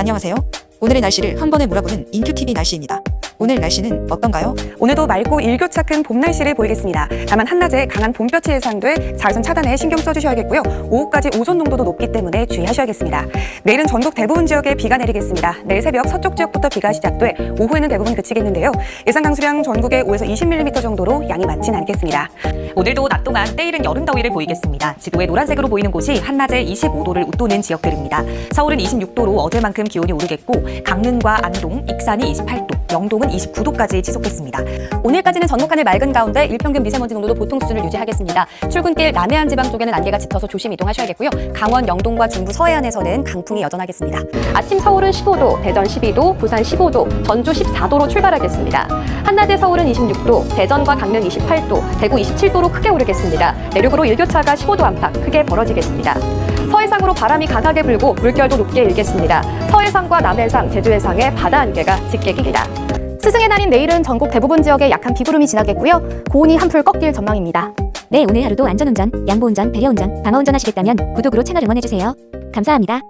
안녕하세요. 오늘의 날씨를 한 번에 몰아보는 인큐TV 날씨입니다. 오늘 날씨는 어떤가요? 오늘도 맑고 일교차 큰 봄 날씨를 보이겠습니다. 다만 한낮에 강한 봄볕이 예상돼 자외선 차단에 신경 써주셔야겠고요. 오후까지 오존 농도도 높기 때문에 주의하셔야겠습니다. 내일은 전국 대부분 지역에 비가 내리겠습니다. 내일 새벽 서쪽 지역부터 비가 시작돼 오후에는 대부분 그치겠는데요. 예상 강수량 전국에 5에서 20mm 정도로 양이 많진 않겠습니다. 오늘도 낮 동안 때이른 여름 더위를 보이겠습니다. 지도에 노란색으로 보이는 곳이 한낮에 25도를 웃도는 지역들입니다. 서울은 26도로 어제만큼 기온이 오르겠고 강릉과 안동, 익산이 28도, 영동은 29도까지 지속했습니다. 오늘까지는 전국하늘 맑은 가운데 일평균 미세먼지 농도도 보통 수준을 유지하겠습니다. 출근길 남해안 지방 쪽에는 안개가 짙어서 조심 이동하셔야겠고요. 강원 영동과 중부 서해안에서는 강풍이 여전하겠습니다. 아침 서울은 15도, 대전 12도, 부산 15도, 전주 14도로 출발하겠습니다. 한낮에 서울은 26도, 대전과 강릉 28도, 대구 27도로 크게 오르겠습니다. 내륙으로 일교차가 15도 안팎 크게 벌어지겠습니다. 서해상으로 바람이 강하게 불고 물결도 높게 일겠습니다. 서해상과 남해상, 제주해상에 바다 안개가 짙게 낍니다. 스승의 날인 내일은 전국 대부분 지역에 약한 비구름이 지나겠고요. 고온이 한풀 꺾일 전망입니다. 네, 오늘 하루도 안전운전, 양보운전, 배려운전, 방어운전 하시겠다면 구독으로 채널 응원해주세요. 감사합니다.